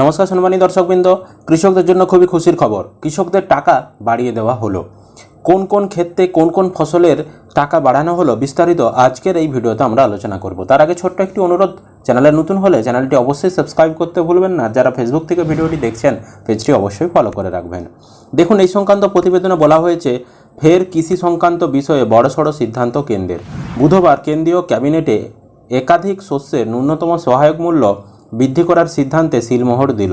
নমস্কার সম্মানী দর্শকবৃন্দ, কৃষকদের জন্য খুবই খুশির খবর। কৃষকদের টাকা বাড়িয়ে দেওয়া হলো। কোন কোন ক্ষেত্রে কোন কোন ফসলের টাকা বাড়ানো হলো বিস্তারিত আজকের এই ভিডিওতে আমরা আলোচনা করব। তার আগে ছোট্ট একটি অনুরোধ, চ্যানেলে নতুন হলে চ্যানেলটি অবশ্যই সাবস্ক্রাইব করতে ভুলবেন না। যারা ফেসবুক থেকে ভিডিওটি দেখছেন, পেজটি অবশ্যই ফলো করে রাখবেন। দেখুন, এই সংক্রান্ত প্রতিবেদনে বলা হয়েছে, ফের কৃষি সংক্রান্ত বিষয়ে বড়সড় সিদ্ধান্ত কেন্দ্রের। বুধবার কেন্দ্রীয় ক্যাবিনেটে একাধিক শস্যের ন্যূনতম সহায়ক মূল্য বৃদ্ধি করার সিদ্ধান্তে সিলমোহর দিল।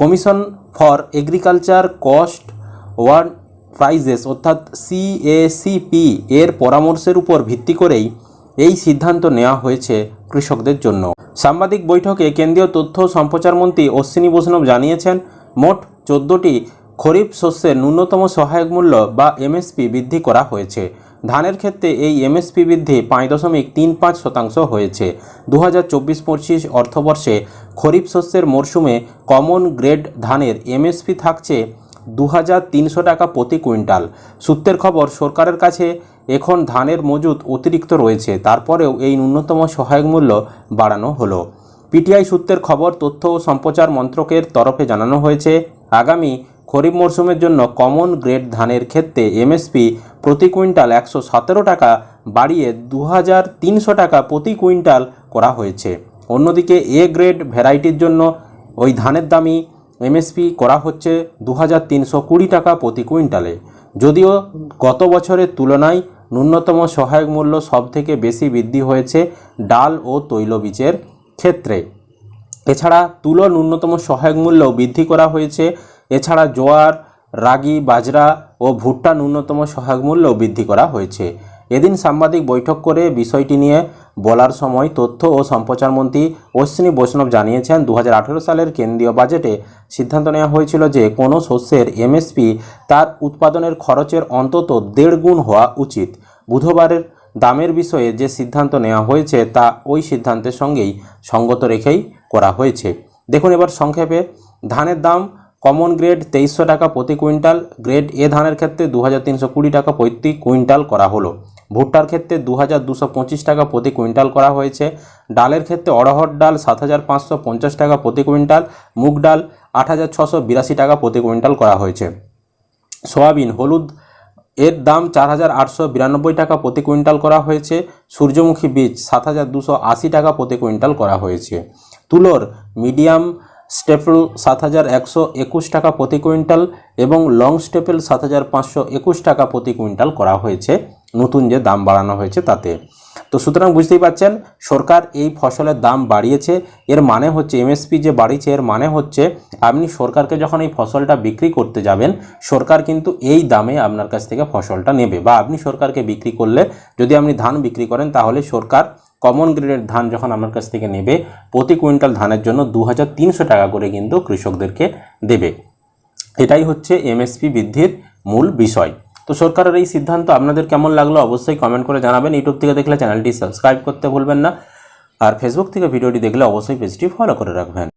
Commission for agriculture cost ward prices অর্থাৎ সিএসিপি এর পরামর্শের উপর ভিত্তি করেই এই সিদ্ধান্ত নেওয়া হয়েছে কৃষকদের জন্য। সাংবাদিক বৈঠকে কেন্দ্রীয় তথ্য সম্প্রচার মন্ত্রী অশ্বিনী বৈষ্ণব জানিয়েছেন, মোট চোদ্দোটি খরিফ শস্যের ন্যূনতম সহায়ক মূল্য বা এমএসপি বৃদ্ধি করা হয়েছে। ধানের ক্ষেত্রে এই এমএসপি বৃদ্ধি পাঁচ দশমিক তিন পাঁচ শতাংশ হয়েছে। দু হাজার চব্বিশ পঁচিশ অর্থবর্ষে খরিফ শস্যের মরশুমে কমন গ্রেড ধানের এমএসপি থাকছে দু হাজার তিনশো টাকা প্রতি কুইন্টাল। সূত্রের খবর, সরকারের কাছে এখন ধানের মজুদ অতিরিক্ত রয়েছে, তারপরেও এই ন্যূনতম সহায়ক মূল্য বাড়ানো হলো। পিটিআই সূত্রের খবর, তথ্য ও সম্প্রচার মন্ত্রকের তরফে জানানো হয়েছে, আগামী খরিফ মরশুমের জন্য কমন গ্রেড ধানের ক্ষেত্রে এমএসপি প্রতি কুইন্টাল একশো সতেরো টাকা বাড়িয়ে দু হাজার তিনশো টাকা প্রতি কুইন্টাল করা হয়েছে। অন্যদিকে এ গ্রেড ভ্যারাইটির জন্য ওই ধানের দামই এমএসপি করা হচ্ছে দু হাজার তিনশো কুড়ি টাকা প্রতি কুইন্টালে। যদিও গত বছরের তুলনায় ন্যূনতম সহায়ক মূল্য সবথেকে বেশি বৃদ্ধি হয়েছে ডাল ও তৈলবীজের ক্ষেত্রে। এছাড়া তুলো ন্যূনতম সহায়ক মূল্য বৃদ্ধি করা হয়েছে। এছাড়া জোয়ার, রাগি, বাজরা ও ভুট্টা ন্যূনতম সহায়ক মূল্য বৃদ্ধি করা হয়েছে। এদিন সাংবাদিক বৈঠক করে বিষয়টি নিয়ে বলার সময় তথ্য ও সম্প্রচার মন্ত্রী অশ্বিনী বৈষ্ণব জানিয়েছেন দু হাজার আঠেরো সালের কেন্দ্রীয় বাজেটে সিদ্ধান্ত নেওয়া হয়েছিল যে কোনো শস্যের এমএসপি তার উৎপাদনের খরচের অন্তত দেড় গুণ হওয়া উচিত। বুধবারের দামের বিষয়ে যে সিদ্ধান্ত নেওয়া হয়েছে তা ওই সিদ্ধান্তের সঙ্গেই সঙ্গত রেখেই করা হয়েছে। দেখুন এবার সংক্ষেপে। ধানের দাম কমন গ্রেড তেইশশো টাকা প্রতি কুইন্টাল, গ্রেড এ ধানের ক্ষেত্রে দু হাজার তিনশো কুড়ি টাকা প্রতি কুইন্টাল করা হলো। ভুট্টার ক্ষেত্রে দু হাজার টাকা প্রতি কুইন্টাল করা হয়েছে। ডালের ক্ষেত্রে অড়হর ডাল সাত হাজার পাঁচশো পঞ্চাশ টাকা প্রতি কুইন্টাল, মুগ ডাল আট টাকা প্রতি কুইন্টাল করা হয়েছে। সয়াবিন, হলুদ এর দাম চার হাজার আটশো বিরানব্বই টাকা প্রতি কুইন্টাল করা হয়েছে। সূর্যমুখী বীজ সাত টাকা প্রতি কুইন্টাল করা হয়েছে। তুলোর মিডিয়াম স্টেপল সাত হাজার একশো একুশ টাকা প্রতি কুইন্টাল এবং লং স্টেপল সাত হাজার পাঁচশো একুশ টাকা প্রতি কুইন্টাল করা হয়েছে, নতুন যে দাম বাড়ানো হয়েছে তাতে। তো সুতরাং বুঝতেই পাচ্ছেন, সরকার এই ফসলের দাম বাড়িয়েছে, এর মানে হচ্ছে এমএসপি যে বাড়িয়েছে, এর মানে হচ্ছে আপনি সরকারকে যখন এই ফসলটা বিক্রি করতে যাবেন, সরকার কিন্তু এই দামে আপনার কাছ থেকে ফসলটা নেবে। বা আপনি সরকারকে বিক্রি করলে যদি আপনি ধান বিক্রি করেন, তাহলে সরকার কমন গ্রেডের ধান যখন আমার কাছ থেকে নেবে, প্রতি কুইন্টাল ধানের জন্য দু হাজার তিনশো টাকা করে কিন্তু কৃষকদেরকে দেবে। এটাই হচ্ছে এমএসপি বৃদ্ধির মূল বিষয়। তো সরকারের এই সিদ্ধান্ত আপনাদের কেমন লাগল অবশ্যই কমেন্ট করে জানাবেন। ইউটিউব থেকে দেখলে চ্যানেলটি সাবস্ক্রাইব করতে ভুলবেন না। আর ফেসবুক থেকে ভিডিওটি দেখলে অবশ্যই পেজটি ফলো করে রাখবেন।